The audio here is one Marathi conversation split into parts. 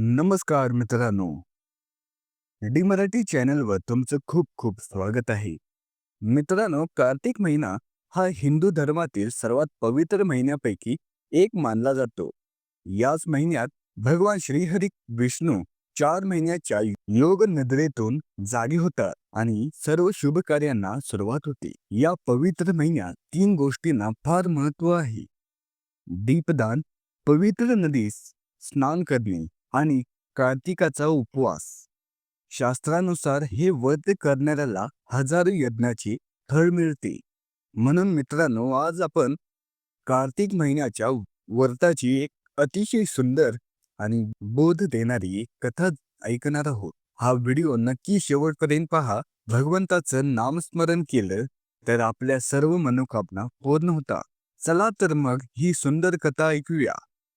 नमस्कार मित्रांनो. डी मराठी चॅनलवर तुमचं खूप खूप स्वागत आहे. मित्रांनो कार्तिक महिना हा हिंदू धर्मातील सर्वात पवित्र महिन्यापैकी एक मानला जातो. याच महिन्यात भगवान श्रीहरी विष्णू चार महिन्याच्या योग नजरेतून जागी होतात आणि सर्व शुभ कार्यांना सुरुवात होते. या पवित्र महिन्यात तीन गोष्टींना फार महत्त्व आहे. दीपदान पवित्र नदीस स्नान करणे आणि कार्तिकाचा उपवास. शास्त्रानुसार हे व्रत करणाऱ्याला हजारो यज्ञाची फळ मिळते. म्हणून मित्रांनो आज आपण कार्तिक महिन्याच्या व्रताची एक अतिशय सुंदर आणि बोध देणारी कथा ऐकणार आहोत. हा व्हिडिओ नक्की शेवटपर्यंत पहा. भगवंताचं नामस्मरण केलं तर आपल्या सर्व मनोकामना पूर्ण होता चला तर मग ही सुंदर कथा ऐकूया.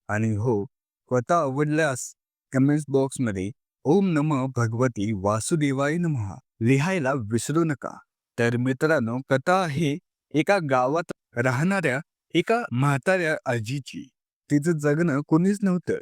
आणि हो कथा आवडल्यास कमेंट्स बॉक्समध्ये ओम नम भगवती वासुदेवाय नम. लिहायला विसरू नका. तर मित्रांनो कथा आहे एका गावात राहणाऱ्या एका म्हाताऱ्या आजीची. तिचं जगणं कोणीच नव्हतं.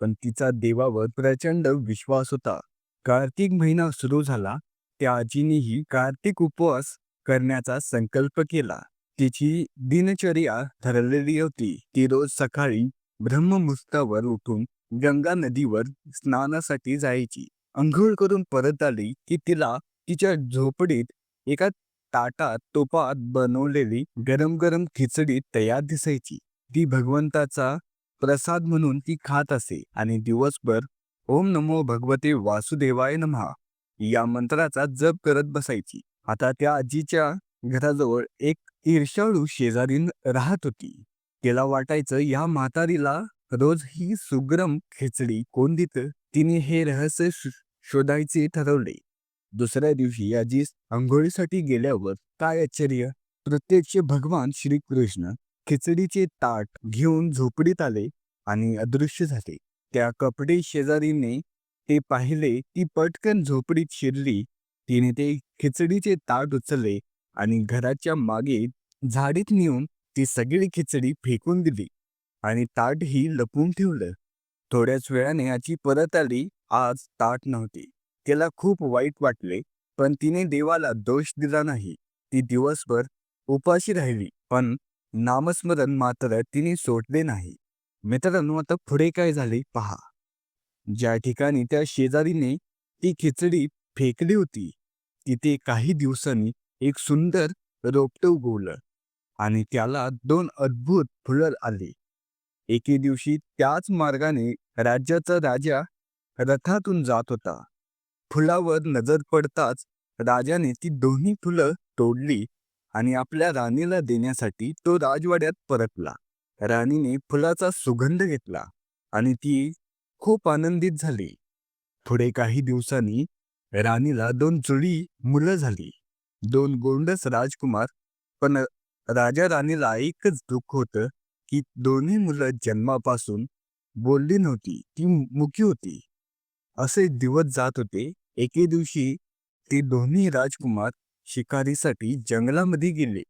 पण तिचा देवावर प्रचंड विश्वास होता. कार्तिक महिना सुरू झाला. त्या आजीनेही कार्तिक उपवास करण्याचा संकल्प केला. तिची दिनचर्या ठरलेली होती. ती रोज सकाळी ब्रह्ममुहूर्तावर उठून गंगा नदीवर स्नानासाठी जायची. अंघोळ करून परत आली की तिला तिच्या झोपडीत एका ताटात तोपात बनवलेली गरम गरम खिचडी तयार दिसायची. ती भगवंताचा प्रसाद म्हणून ती खात असे आणि दिवसभर ओम नमो भगवते वासुदेवाय नमहा या मंत्राचा जप करत बसायची. आता त्या आजीच्या घराजवळ एक ईर्षाळू शेजारी राहत होती. तिला वाटायचं या म्हातारीला रोज ही सुग्रम खिचडी कोण देतं तिने हे रहस्य शोधायचे ठरवले. दुसऱ्या दिवशी आजी आंघोळीसाठी गेल्यावर काय आश्चर्य? प्रत्यक्ष भगवान श्रीकृष्ण खिचडीचे ताट घेऊन झोपडीत आले आणि अदृश्य झाले. त्या कपडे शेजारीने ते पाहिले ती पटकन झोपडीत शिरली. तिने ते खिचडीचे ताट उचलले आणि घराच्या मागे झाडीत नेऊन ती सगळी खिचडी फेकून दिली. आणि ताटही लपून ठेवलं. थोड्याच वेळाने आजी परत आली. आज ताट नव्हती. तिला खूप वाईट वाटले पण तिने देवाला दोष दिला नाही. ती दिवसभर उपाशी राहिली पण नामस्मरण मात्र तिने सोडले नाही. मित्रांनो आता पुढे काय झाले पहा. ज्या ठिकाणी त्या शेजारीने ती खिचडी फेकली होती तिथे काही दिवसांनी एक सुंदर रोपट उगवलं आणि त्याला दोन अद्भुत फुलं आली. एके दिवशी त्याच मार्गाने राज्याचा राजा रथातून जात होता. फुलावर नजर पडताच राजाने ती दोन्ही फुलं तोडली आणि आपल्या राणीला देण्यासाठी तो राजवाड्यात परतला. राणीने फुलाचा सुगंध घेतला आणि ती खूप आनंदित झाली. पुढे काही दिवसांनी राणीला दोन जुळी मुलं झाली. दोन गोंडस राजकुमार पण राजा राणीला एकच दुःख होतं की दोन्ही मुलं जन्मापासून बोलली नव्हती ती मुकी होती. असे दिवस जात होते. एके दिवशी ते दोन्ही राजकुमार शिकारीसाठी जंगलामध्ये गेले.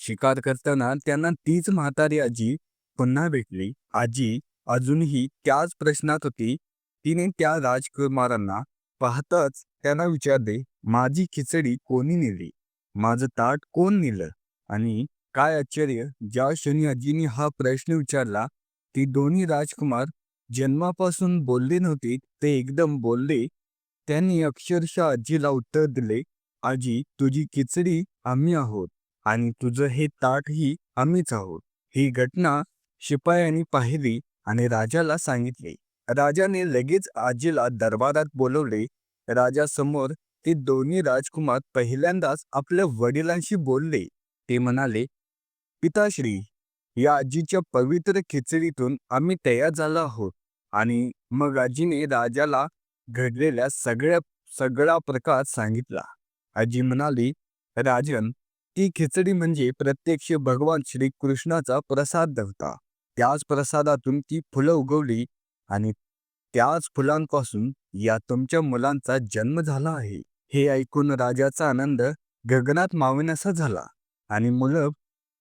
शिकार करताना त्यांना तीच म्हातारी आजी पुन्हा भेटली. आजी अजूनही त्याच प्रश्नात होती. तिने त्या राजकुमारांना पाहताच त्यांना विचारले माझी खिचडी कोणी नेली? माझं ताट कोण नेलं? आणि काय आश्चर्य ज्या क्षणी आजीने हा प्रश्न विचारला ती दोन्ही राजकुमार जन्मापासून बोलली नव्हती ते एकदम बोलले. त्यांनी अक्षरशः आजीला उत्तर दिले आजी तुझी खिचडी आम्ही आहोत आणि तुझं हे ताटही आम्हीच आहोत. ही घटना शिपायांनी पाहिली आणि राजाला सांगितले. राजाने लगेच आजीला दरबारात बोलवले. राजासमोर ते दोन्ही राजकुमार पहिल्यांदाच आपल्या वडिलांशी बोलले. ते म्हणाले पिताश्री या आजीच्या पवित्र खिचडीतून आम्ही तयार झालो आहोत. आणि मग आजीने राजाला घडलेल्या सगळ्या सगळा प्रकार सांगितला. आजी म्हणाली राजन ती खिचडी म्हणजे प्रत्यक्ष भगवान श्रीकृष्णाचा प्रसाद होता. त्याच प्रसादातून ती फुलं उगवली आणि त्याच फुलांपासून या तुमच्या मुलांचा जन्म झाला आहे. हे ऐकून राजाचा आनंद गगनात मावेनासा झाला आणि मुलं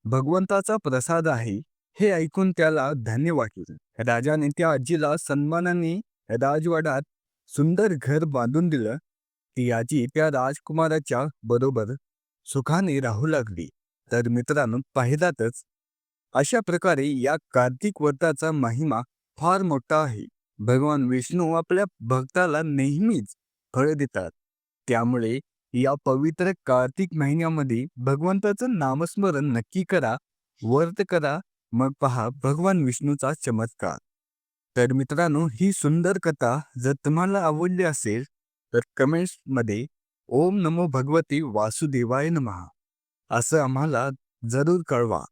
भगवंताचा प्रसाद आहे हे ऐकून त्याला धन्य वाटलं. राजाने त्या आजीला सन्मानाने राजवाड्यात सुंदर घर बांधून दिलं. ती आजी त्या राजकुमाराच्या बरोबर सुखाने राहू लागली. तर मित्रांनो पाहिलातच अशा प्रकारे या कार्तिक व्रताचा महिमा फार मोठा आहे. भगवान विष्णू आपल्या भक्ताला नेहमीच फळ देतात. त्यामुळे या पवित्र कार्तिक महिन्यामध्ये भगवंताचं नामस्मरण नक्की करा वर्त करा मग पहा भगवान विष्णूचा चमत्कार. तर मित्रांनो ही सुंदर कथा जर तुम्हाला आवडली असेल तर कमेंट्समध्ये ओम नमो भगवती वासुदेवाय नमः असं आम्हाला जरूर कळवा.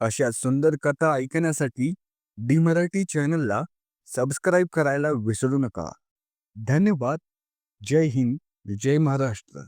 अशा सुंदर कथा ऐकण्यासाठी डी मराठी चॅनलला सबस्क्राईब करायला विसरू नका. धन्यवाद. जय हिंद. जय महाराष्ट्र